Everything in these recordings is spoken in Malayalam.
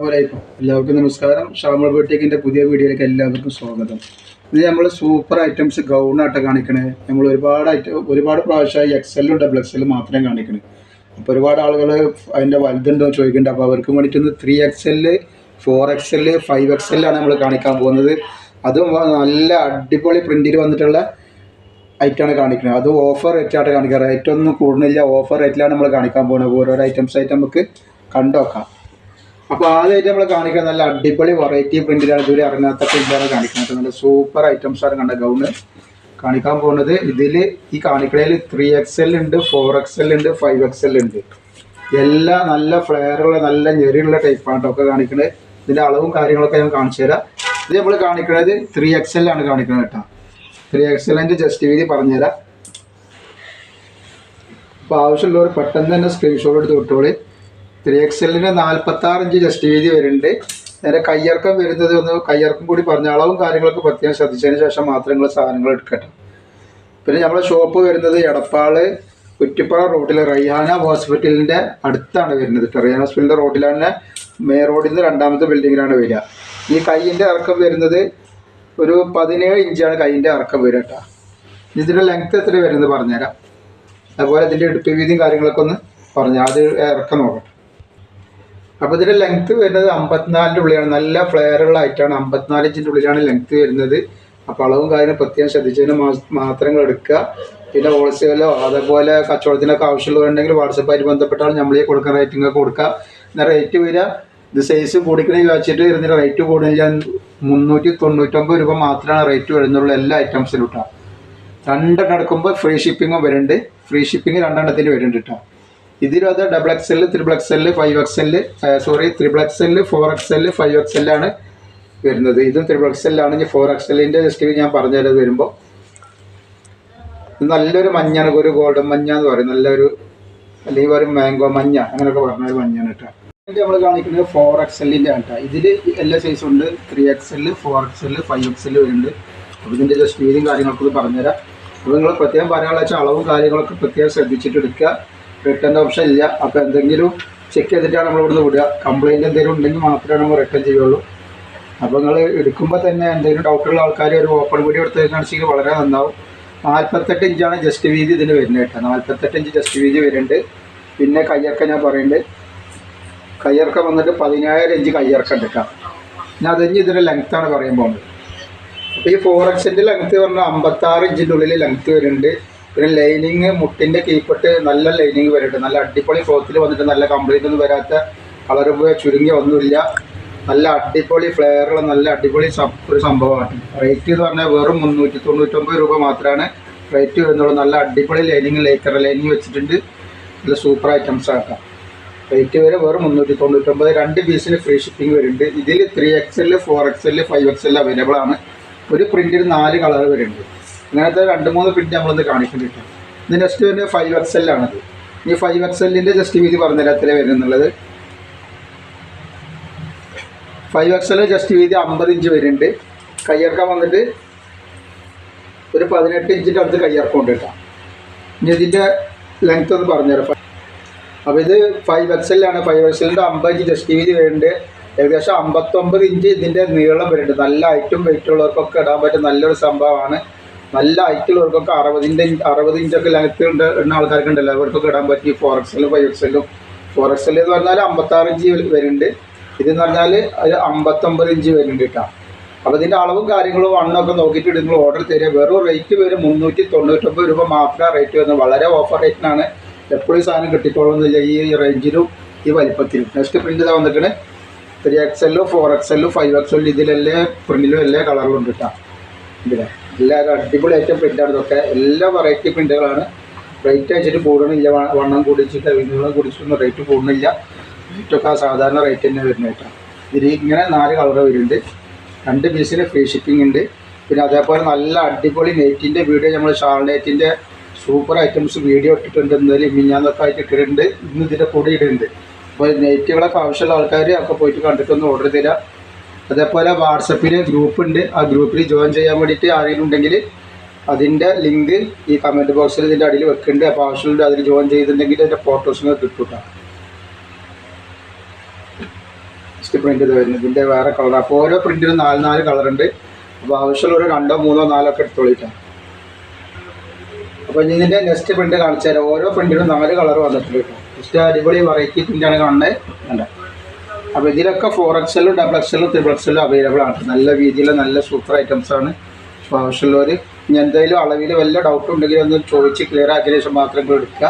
എല്ലാവർക്കും നമസ്കാരം. ഷാമൾ ബോട്ടിക്കിന്റെ പുതിയ വീഡിയോയിലേക്ക് എല്ലാവർക്കും സ്വാഗതം. ഇത് നമ്മൾ സൂപ്പർ ഐറ്റംസ് ഗൗണായിട്ട് കാണിക്കണേ. നമ്മൾ ഒരുപാട് ഐറ്റം ഒരുപാട് പ്രാവശ്യമായി എക്സലും ഡബിൾ എക്സലും മാത്രമേ കാണിക്കണേ. അപ്പോൾ ഒരുപാട് ആളുകൾ അതിന്റെ വലുതുണ്ടോ ചോദിക്കണ്ട അപ്പോൾ അവർക്ക് വേണ്ടിയിട്ട് three XL four XL five എക്സലാണ് നമ്മൾ കാണിക്കാൻ പോകുന്നത്. അതും നല്ല അടിപൊളി പ്രിന്റിൽ വന്നിട്ടുള്ള ഐറ്റമാണ് കാണിക്കുന്നത് അത് ഓഫർ റേറ്റായിട്ട് കാണിക്കുക റേറ്റ് ഒന്നും കൂടുന്നില്ല ഓഫർ റേറ്റിലാണ് നമ്മൾ കാണിക്കാൻ പോകുന്നത്. ഓരോരോ ഐറ്റംസ് ആയിട്ട് നമുക്ക് കണ്ടുനോക്കാം അപ്പോൾ ആദ്യമായിട്ട് നമ്മൾ കാണിക്കുന്നത് നല്ല അടിപൊളി വെറൈറ്റി പ്രിന്റിലാണ് ഇതുവരെ ഇറങ്ങാത്ത പ്രിന്റാണ് കാണിക്കുന്നത്. നല്ല സൂപ്പർ ഐറ്റംസ് ആണ് കണ്ട ഗൗണ് കാണിക്കാൻ പോകുന്നത് ഇതിൽ ഈ കാണിക്കണയിൽ ത്രീ എക്സ് എൽ ഉണ്ട് ഫോർ എക്സ് എൽ ഉണ്ട് ഫൈവ് എക്സ് എൽ ഉണ്ട്. എല്ലാം നല്ല ഫ്ലെയറുള്ള നല്ല ഞെറിയുള്ള ടൈപ്പാണ് ഒക്കെ കാണിക്കുന്നത് ഇതിന്റെ അളവും കാര്യങ്ങളൊക്കെ ഞാൻ കാണിച്ചു തരാം. ഇത് നമ്മൾ കാണിക്കുന്നത് ത്രീ എക്സ് എൽ ആണ് കാണിക്കുന്നത് കേട്ടോ ത്രീ എക്സ് എല്ലിന്റെ ജസ്റ്റ് വീതി പറഞ്ഞുതരാം അപ്പോൾ ആവശ്യമുള്ളവർ പെട്ടെന്ന് തന്നെ സ്ക്രീൻഷോട്ട് എടുത്ത് വിട്ടോളി. ത്രീ എക്സലിന് എല്ലിന് നാൽപ്പത്തി ആറ് ഇഞ്ച് ജസ്റ്റ് വീതി വരുന്നുണ്ട്. നേരെ കയ്യിറക്കം വരുന്നത് ഒന്ന് കയ്യിറക്കം കൂടി പറഞ്ഞ അളവും കാര്യങ്ങളൊക്കെ പ്രത്യേകം ശ്രദ്ധിച്ചതിന് ശേഷം മാത്രം നിങ്ങൾ സാധനങ്ങൾ എടുക്കട്ടെ. പിന്നെ നമ്മുടെ ഷോപ്പ് വരുന്നത് എടപ്പാൾ കുറ്റിപ്പാറ റോഡിൽ റയ്യാന ഹോസ്പിറ്റലിന്റെ അടുത്താണ് വരുന്നത് റയ്യാന ഹോസ്പിറ്റലിന്റെ റോഡിലാണ് മെയിൻ റോഡിൽ നിന്ന് രണ്ടാമത്തെ ബിൽഡിങ്ങിലാണ് വരിക. ഈ കൈയിന്റെ ഇറക്കം വരുന്നത് ഒരു പതിനേഴ് ഇഞ്ചാണ് കൈയിന്റെ ഇറക്കം വരിക കേട്ടോ ഇതിന്റെ ലെങ്ത് എത്ര വരുന്നത് പറഞ്ഞുതരാം. അതുപോലെ ഇതിന്റെ ഇടുപ്പ് വീതിയും കാര്യങ്ങളൊക്കെ ഒന്ന് പറഞ്ഞു അത് ഇറക്കം നോക്കട്ടെ. അപ്പോൾ ഇതിന്റെ ലെങ്ത് വരുന്നത് അമ്പത്തിനാലിന്റെ ഉള്ളിലാണ്. നല്ല ഫ്ലെയറുള്ള ആണ് അമ്പത്തിനാല് ഇഞ്ചിന്റെ ഉള്ളിലാണ് ലെങ്ത് വരുന്നത്. അപ്പോൾ അളവും കാര്യം പ്രത്യേകം ശ്രദ്ധിച്ചതിന് മാത്രങ്ങൾ എടുക്കുക. പിന്നെ ഹോൾസെയിലോ അതേപോലെ കച്ചവടത്തിനൊക്കെ ആവശ്യമുള്ളവരുണ്ടെങ്കിൽ വാട്സപ്പായിട്ട് ബന്ധപ്പെട്ടാൽ നമ്മൾ ഈ കൊടുക്കുന്ന റേറ്റിംഗ് കൊടുക്കുക. പിന്നെ റേറ്റ് വരിക. ഇത് സൈസ് കൂടിക്കണേ വെച്ചിട്ട് ഇതിന്റെ റേറ്റ് കൂടുതൽ മുന്നൂറ്റി തൊണ്ണൂറ്റൊമ്പത് രൂപ മാത്രമാണ് റേറ്റ് വരുന്നുള്ളൂ എല്ലാ ഐറ്റംസിലും കേട്ടോ രണ്ടെണ്ണം എടുക്കുമ്പോൾ ഫ്രീ ഷിപ്പിങ്ങും വരുന്നുണ്ട്. ഫ്രീ ഷിപ്പിംഗ് രണ്ടെണ്ണത്തിന് വരുന്നുണ്ട് കേട്ടോ ഇതിലും അത് double X L triple X L five X L sorry triple X L four X L five X എല്ലാണ് വരുന്നത്. ഇതും ത്രിബിൾ എക്സ് എല്ലാണ് ഇനി ഫോർ എക്സ് എല്ലിന്റെ ജസ്റ്റ് ഞാൻ പറഞ്ഞുതരത് വരുമ്പോൾ നല്ലൊരു മഞ്ഞാണ്. ഒരു ഗോൾഡൻ മഞ്ഞ എന്ന് പറയും. നല്ലൊരു അല്ലെങ്കിൽ ഒരു മാംഗോ മഞ്ഞ. അങ്ങനെയൊക്കെ പറഞ്ഞ ഒരു മഞ്ഞാണ് കേട്ടോ. ഇതിന്റെ നമ്മൾ കാണിക്കുന്നത് ഫോർ എക്സ് എല്ലിന്റെ ആണ് കേട്ടോ. ഇതിൽ എല്ലാ സൈസും ഉണ്ട്. Three X L four X L five X L വരുന്നുണ്ട്. അപ്പോൾ ഇതിന്റെ ജസ്റ്റ് വീതിയും കാര്യങ്ങളൊക്കെ പറഞ്ഞുതരാം. അപ്പോൾ നിങ്ങൾ പ്രത്യേകം പറയാനുള്ള വെച്ചാൽ അളവും കാര്യങ്ങളൊക്കെ പ്രത്യേകം ശ്രദ്ധിച്ചിട്ട് എടുക്കുക. റിട്ടേൺ ഓപ്ഷൻ ഇല്ല. അപ്പോൾ എന്തെങ്കിലും ചെക്ക് ചെയ്തിട്ടാണ് നമ്മൾ ഇവിടുന്ന് വിടുക. കംപ്ലയിന്റ് എന്തെങ്കിലും ഉണ്ടെങ്കിൽ മാത്രമേ നമ്മൾ റിട്ടേൺ ചെയ്യുള്ളൂ. അപ്പോൾ നിങ്ങൾ എടുക്കുമ്പോൾ തന്നെ എന്തെങ്കിലും ഡൗട്ടുള്ള ആൾക്കാർ ഒരു ഓപ്പൺ വീഡിയോ എടുത്ത് കാണിച്ചെങ്കിൽ വളരെ നന്നാവും. നാൽപ്പത്തെട്ട് ഇഞ്ചാണ് ജസ്റ്റ് വീതി ഇതിന് വരുന്നത് കേട്ടോ. നാൽപ്പത്തെട്ട് ഇഞ്ച് ജസ്റ്റ് വീതി വരുന്നുണ്ട്. പിന്നെ കയ്യിറക്കം ഞാൻ പറയുന്നുണ്ട്. കയ്യിറക്കം വന്നിട്ട് പതിനായിരം ഇഞ്ച് കയ്യിറക്കം എടുക്കാം ഞാൻ അതിന് ഇതിന്റെ ലെങ്ത്താണ് പറയാൻ പോകുന്നത്. അപ്പോൾ ഈ ഫോർ എക്സിന്റെ ലെങ്ത്ത് പറഞ്ഞാൽ അമ്പത്താറ് ഇഞ്ചിന്റെ ഉള്ളിൽ ലെങ്ത്ത് വരുന്നുണ്ട്. പിന്നെ ലൈനിങ് മുട്ടിന്റെ കീപ്പട്ട് നല്ല ലൈനിങ് വരട്ടെ. നല്ല അടിപൊളി ക്ലോത്തിൽ വന്നിട്ട് നല്ല കംപ്ലീറ്റ് ഒന്നും വരാത്ത കളർ പോയ ചുരുങ്ങി ഒന്നുമില്ല. നല്ല അടിപൊളി ഫ്ലെയറുള്ള നല്ല അടിപൊളി ഒരു സംഭവമാണ്. റേറ്റ് എന്ന് പറഞ്ഞാൽ വെറും മുന്നൂറ്റി തൊണ്ണൂറ്റൊമ്പത് രൂപ മാത്രമാണ് റേറ്റ് വരുന്നുള്ളൂ. നല്ല അടിപൊളി ലൈനിങ് ലൈക്കർ ലൈനിങ് വെച്ചിട്ടുണ്ട്. നല്ല സൂപ്പർ ഐറ്റംസ് ആക്കാം റേറ്റ് വരെ വെറും മുന്നൂറ്റി തൊണ്ണൂറ്റൊമ്പത്. രണ്ട് പീസിന് ഫ്രീ ഷിപ്പിംഗ് വരുന്നുണ്ട്. ഇതിൽ three X L four X L five X L available ആണ്. ഒരു പ്രിന്റിൽ നാല് കളർ വരുന്നുണ്ട്. ഇങ്ങനത്തെ രണ്ട് മൂന്ന് പ്രിന്റ് നമ്മളൊന്ന് കാണിക്കുന്നുണ്ട് ഇത് നെക്സ്റ്റ് വരുന്നത് ഫൈവ് എക്സ് എല്ലാണത് ഈ ഫൈവ് എക്സ് എല്ലിന്റെ ജസ്റ്റ് വീതി പറഞ്ഞുതരാം എത്ര വരുന്നുള്ളത്. ഫൈവ് എക്സ് എൽ ജസ്റ്റ് വീതി അമ്പത് ഇഞ്ച് വരുന്നുണ്ട്. കയ്യിറക്കാൻ വന്നിട്ട് ഒരു പതിനെട്ട് ഇഞ്ചിന്റെ അടുത്ത് കയ്യിറക്കം കേട്ടോ ഇനി ഇതിന്റെ ലെങ്ത് ഒന്ന് പറഞ്ഞുതരാം അപ്പോൾ ഇത് ഫൈവ് എക്സ് ആണ് ഫൈവ് എക്സ് എല്ലിന്റെ അമ്പത് ഇഞ്ച് ജസ്റ്റ് വീതി വരുന്നുണ്ട്. ഏകദേശം അമ്പത്തൊമ്പത് ഇഞ്ച് ഇതിന്റെ നീളം വരുന്നുണ്ട്. നല്ല ഹൈറ്റും വെയിറ്റ് ഉള്ളവർക്കൊക്കെ ഇടാൻ പറ്റിയ നല്ലൊരു സംഭവമാണ്. നല്ല ഹൈറ്റുള്ളവർക്കൊക്കെ അറുപതിന്റെ അറുപത് ഇഞ്ചൊക്കെ ലെങ്ത്ത് ഉണ്ട് ഇടുന്ന ആൾക്കാർക്ക് ഉണ്ടല്ലോ അവർക്കൊക്കെ ഇടാൻ പറ്റി ഫോർ എക്സലും ഫൈവ് എക്സലും ഫോർ എക്സൽ എന്ന് പറഞ്ഞാൽ അമ്പത്താറ് ഇഞ്ച് വരുന്നുണ്ട്. ഇതെന്ന് പറഞ്ഞാൽ അത് അമ്പത്തൊമ്പത് ഇഞ്ച് വരുന്നുണ്ട് കേട്ടോ. അപ്പോൾ ഇതിന്റെ അളവും കാര്യങ്ങളും വണ്ണൊക്കെ നോക്കിയിട്ട് നിങ്ങൾ ഓർഡർ തരിക. വെറും റേറ്റ് വരും മുന്നൂറ്റി തൊണ്ണൂറ്റൊമ്പത് രൂപ മാത്രമേ റേറ്റ് വരുന്നത്. വളരെ ഓഫർ റേറ്റിനാണ് എപ്പോഴും സാധനം കിട്ടിക്കോളുന്നില്ല. ഈ റേഞ്ചിലും ഈ വലിപ്പത്തിലും. നെക്സ്റ്റ് പ്രിന്റ് ഇതാ വന്നിട്ടുണ്ട് ത്രീ എക്സ് എല്ലും ഫോർ എക്സ് എല്ലും ഫൈവ് എക്സ് എല്ലും ഇതിലെല്ലാ പ്രിന്റിലും എല്ലാ കളറിലും ഉണ്ട് കേട്ടോ. ഇതിലെ. എല്ലാവരും അടിപൊളി ഐറ്റം പ്രിന്റാണ് എല്ലാ വെറൈറ്റി പ്രിന്റുകളാണ് റേറ്റ് വെച്ചിട്ട് കൂടണില്ല വണ്ണം കുടിച്ചിട്ട് നീളം കുടിച്ചിട്ടൊന്നും റേറ്റ് കൂടുന്നില്ല. റേറ്റൊക്കെ സാധാരണ റേറ്റ് തന്നെ വരുന്നതായിട്ടാണ് ഇതിൽ ഇങ്ങനെ നാല് കളർ വരുന്നുണ്ട്. രണ്ട് പീസിന് ഫ്രീ ഷിപ്പിംഗ് ഉണ്ട്. പിന്നെ അതേപോലെ നല്ല അടിപൊളി നെറ്റിന്റെ വീഡിയോ നമ്മൾ ഷാൾ നെറ്റിന്റെ സൂപ്പർ ഐറ്റംസ് വീഡിയോ ഇട്ടിട്ടുണ്ട്. എന്തായാലും മിഞ്ഞാന്നൊക്കെ ആയിട്ട് ഇട്ടിട്ടുണ്ട്. ഇന്ന് ഇതിന്റെ കൂടെ ഇടുന്നുണ്ട്. അപ്പോൾ നെറ്റുകളൊക്കെ ആവശ്യമുള്ള ആൾക്കാർ ഒക്കെ പോയിട്ട് കണ്ടിട്ടൊന്ന് ഓർഡർ തരാം. അതേപോലെ വാട്സപ്പിൽ ഗ്രൂപ്പ് ഉണ്ട് ആ ഗ്രൂപ്പിൽ ജോയിൻ ചെയ്യാൻ വേണ്ടിയിട്ട് ആരെങ്കിലും ഉണ്ടെങ്കിൽ അതിന്റെ ലിങ്ക് ഈ കമന്റ് ബോക്സിൽ ഇതിന്റെ അടിയിൽ വെക്കുന്നുണ്ട് അപ്പോൾ ആവശ്യമുണ്ട് അതിൽ ജോയിൻ ചെയ്തിട്ടുണ്ടെങ്കിൽ അതിന്റെ ഫോട്ടോസും കിട്ടും നെക്സ്റ്റ് പ്രിന്റ് ഇത് വരുന്നത് ഇതിന്റെ വേറെ കളർ അപ്പോൾ ഓരോ പ്രിന്റിനും നാല് നാല് കളറുണ്ട് അപ്പോൾ ആവശ്യമുള്ള രണ്ടോ മൂന്നോ നാലോ ഒക്കെ എടുത്തോളിക്കാം അപ്പോൾ ഇതിന്റെ നെക്സ്റ്റ് പ്രിന്റ് കാണിച്ചു തരാം. ഓരോ പ്രിന്റിനും നാല് കളർ വന്നിട്ടുണ്ട് കേട്ടോ നെക്സ്റ്റ് അടിപൊളി വെറൈറ്റി പ്രിന്റാണ് കാണുന്നത്. കണ്ടേ? അപ്പോൾ ഇതിലൊക്കെ ഫോർ എക്സലും ഡബിൾ എക്സലും ത്രിബിൾ എക്സലും അവൈലബിൾ ആണ്. നല്ല രീതിയിലെ നല്ല സൂപ്പർ ഐറ്റംസ് ആണ്. അപ്പോൾ ആവശ്യമുള്ളവർ ഇനി എന്തെങ്കിലും അളവിൽ വല്ല ഡൗട്ട് ഉണ്ടെങ്കിൽ ഒന്ന് ചോദിച്ച് ക്ലിയർ ആക്കിയ ശേഷം മാത്രം ഇപ്പോൾ എടുക്കുക.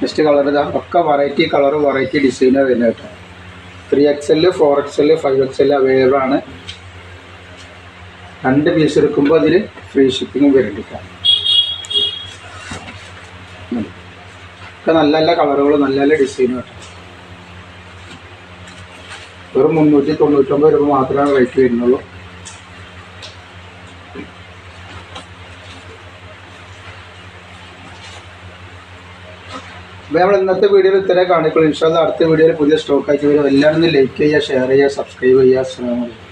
നെക്സ്റ്റ് കളർ ഇതാ. ഒക്കെ വെറൈറ്റി കളർ വെറൈറ്റി ഡിസൈനാണ് വരുന്നത് കേട്ടോ. Three X four X five X available ആണ്. രണ്ട് പീസ് എടുക്കുമ്പോൾ അതിൽ ഫ്രീ ഷിപ്പിങ്ങും വരുന്നുണ്ട് ഒക്കെ നല്ല നല്ല കളറുകൾ നല്ല നല്ല ഡിസൈനും കേട്ടോ വെറും മുന്നൂറ്റി തൊണ്ണൂറ്റൊമ്പത് രൂപ മാത്രമേ റേറ്റ് വരുന്നുള്ളൂ. അപ്പോൾ നമ്മൾ ഇന്നത്തെ വീഡിയോയിൽ ഇത്രയും കാണിക്കുള്ളൂ. ഇൻഷാല്ല അടുത്ത വീഡിയോയിൽ പുതിയ സ്റ്റോക്ക് ആയിട്ട് വരും. എല്ലാവരും ലൈക്ക് ചെയ്യുക ഷെയർ ചെയ്യുക സബ്സ്ക്രൈബ് ചെയ്യുക. അസ്സാം